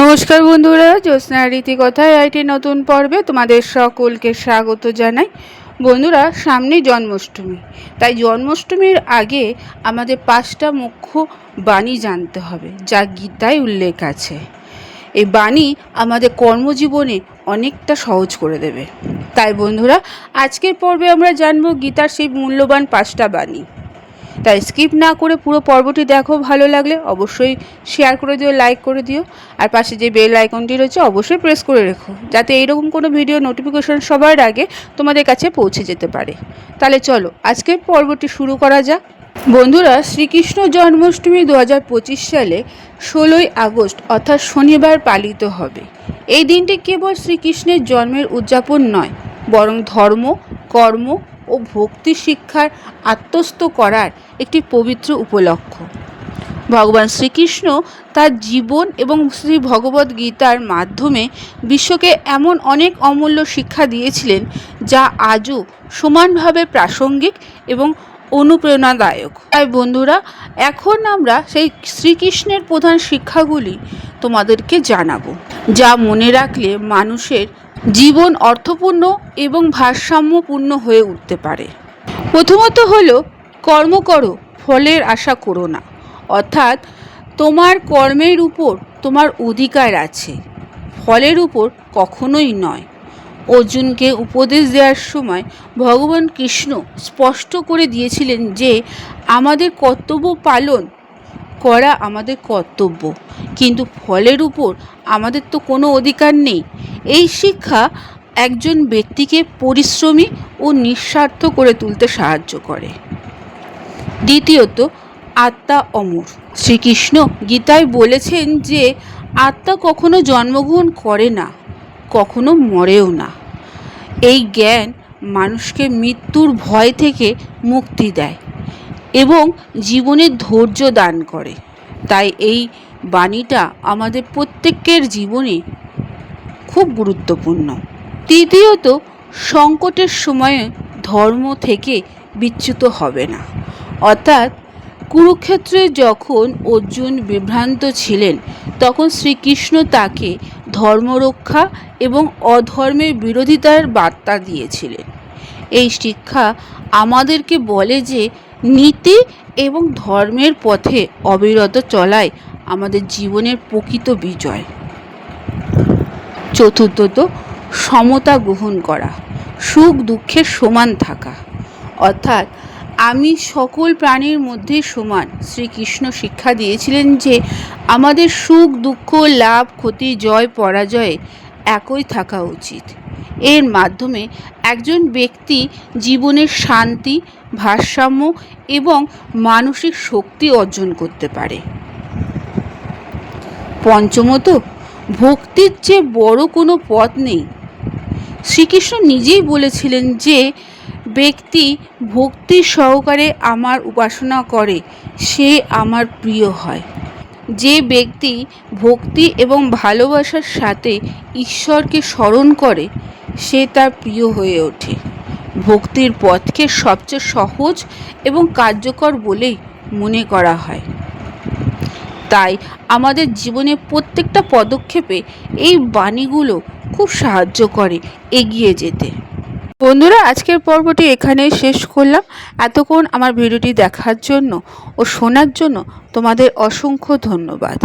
নমস্কার বন্ধুরা, জ্যোৎস্না রীতি কথায় আইটি নতুন পর্বে তোমাদের সকলকে স্বাগত জানাই। বন্ধুরা, সামনেই জন্মাষ্টমী। তাই জন্মাষ্টমীর আগে আমাদের পাঁচটা মুখ্য বাণী জানতে হবে, যা গীতায় উল্লেখ আছে। এই বাণী আমাদের কর্মজীবনে অনেকটা সহজ করে দেবে। তাই বন্ধুরা, আজকের পর্বে আমরা জানব গীতার সেই মূল্যবান পাঁচটা বাণী। তাই স্কিপ না করে পুরো পর্বটি দেখো, ভালো লাগলে অবশ্যই শেয়ার করে দিও লাইক করে দিও। আর পাশে যে বেল আইকনটি রয়েছে, অবশ্যই প্রেস করে রেখো, যাতে এইরকম কোনো ভিডিও নোটিফিকেশন সবার আগে তোমাদের কাছে পৌঁছে যেতে পারে। তাহলে চলো, আজকের পর্বটি শুরু করা যাক। বন্ধুরা, শ্রীকৃষ্ণ জন্মাষ্টমী দু হাজার পঁচিশ সালে ষোলোই আগস্ট, অর্থাৎ শনিবার পালিত হবে। এই দিনটি কেবল শ্রীকৃষ্ণের জন্মের উদযাপন নয়, বরং ধর্ম, কর্ম ও ভক্তি শিক্ষার আত্মস্থ করার একটি পবিত্র উপলক্ষ ভগবান শ্রীকৃষ্ণ তার জীবন এবং শ্রী ভগবদ্ গীতার মাধ্যমে বিশ্বকে এমন অনেক অমূল্য শিক্ষা দিয়েছিলেন যা আজও সমানভাবে প্রাসঙ্গিক এবং অনুপ্রেরণাদায়ক। তাই বন্ধুরা, এখন আমরা সেই শ্রীকৃষ্ণের প্রধান শিক্ষাগুলি তোমাদেরকে জানাব। যা মনে রাখলে মানুষের জীবন অর্থপূর্ণ এবং ভারসাম্যপূর্ণ হয়ে উঠতে পারে। প্রথমত হল, কর্ম করো, ফলের আশা করো না। অর্থাৎ, তোমার কর্মের উপর তোমার অধিকার আছে। ফলের উপর কখনোই নয়। অর্জুনকে উপদেশ দেওয়ার সময় ভগবান কৃষ্ণ স্পষ্ট করে দিয়েছিলেন যে, আমাদের কর্তব্য পালন করা আমাদের কর্তব্য। কিন্তু ফলের উপর আমাদের তো কোনো অধিকার নেই। এই শিক্ষা একজন ব্যক্তিকে পরিশ্রমী ও নিঃস্বার্থ করে তুলতে সাহায্য করে। দ্বিতীয়ত, আত্মা অমর। শ্রীকৃষ্ণ গীতায় বলেছেন যে, আত্মা কখনো জন্মগ্রহণ করে না, কখনো মরেও না। এই জ্ঞান মানুষকে মৃত্যুর ভয় থেকে মুক্তি দেয়। এবং জীবনের ধৈর্য দান করে। তাই এই বাণীটা আমাদের প্রত্যেকের জীবনে খুব গুরুত্বপূর্ণ। তৃতীয়ত, সংকটের সময়ে ধর্ম থেকে বিচ্যুত হবে না। অর্থাৎ, কুরুক্ষেত্রে যখন অর্জুন বিভ্রান্ত ছিলেন, তখন শ্রীকৃষ্ণ তাকে ধর্মরক্ষা এবং অধর্মের বিরোধিতার বার্তা দিয়েছিলেন। এই শিক্ষা আমাদেরকে বলে যে নীতি এবং ধর্মের পথে অবিরত চলায় আমাদের জীবনের প্রকৃত বিজয়। চতুর্থত, সমতা গ্রহণ করা, সুখ দুঃখের সমান থাকা। অর্থাৎ, আমি সকল প্রাণীর মধ্যে সমান। শ্রীকৃষ্ণ শিক্ষা দিয়েছিলেন যে, আমাদের সুখ, দুঃখ, লাভ, ক্ষতি, জয়, পরাজয়ে একই থাকা উচিত। এর মাধ্যমে একজন ব্যক্তি জীবনের শান্তি ভারসাম্য এবং মানসিক শক্তি অর্জন করতে পারে। পঞ্চমত, ভক্তির চেয়ে বড় কোনো পথ নেই। শ্রীকৃষ্ণ নিজেই বলেছিলেন যে, ব্যক্তি ভক্তি সহকারে আমার উপাসনা করে, সে আমার প্রিয় হয়। যে ব্যক্তি ভক্তি এবং ভালোবাসার সাথে ঈশ্বরকে স্মরণ করে, সে তার প্রিয় হয়ে ওঠে। ভক্তির পথকে সবচেয়ে সহজ এবং কার্যকর বলেই মনে করা হয়। তাই আমাদের জীবনে প্রত্যেকটা পদক্ষেপে এই বাণীগুলো খুব সাহায্য করে এগিয়ে যেতে। বন্ধুরা, আজকের পর্বটি এখানেই শেষ করলাম। এতক্ষণ আমার ভিডিওটি দেখার জন্য ও শোনার জন্য তোমাদের অসংখ্য ধন্যবাদ।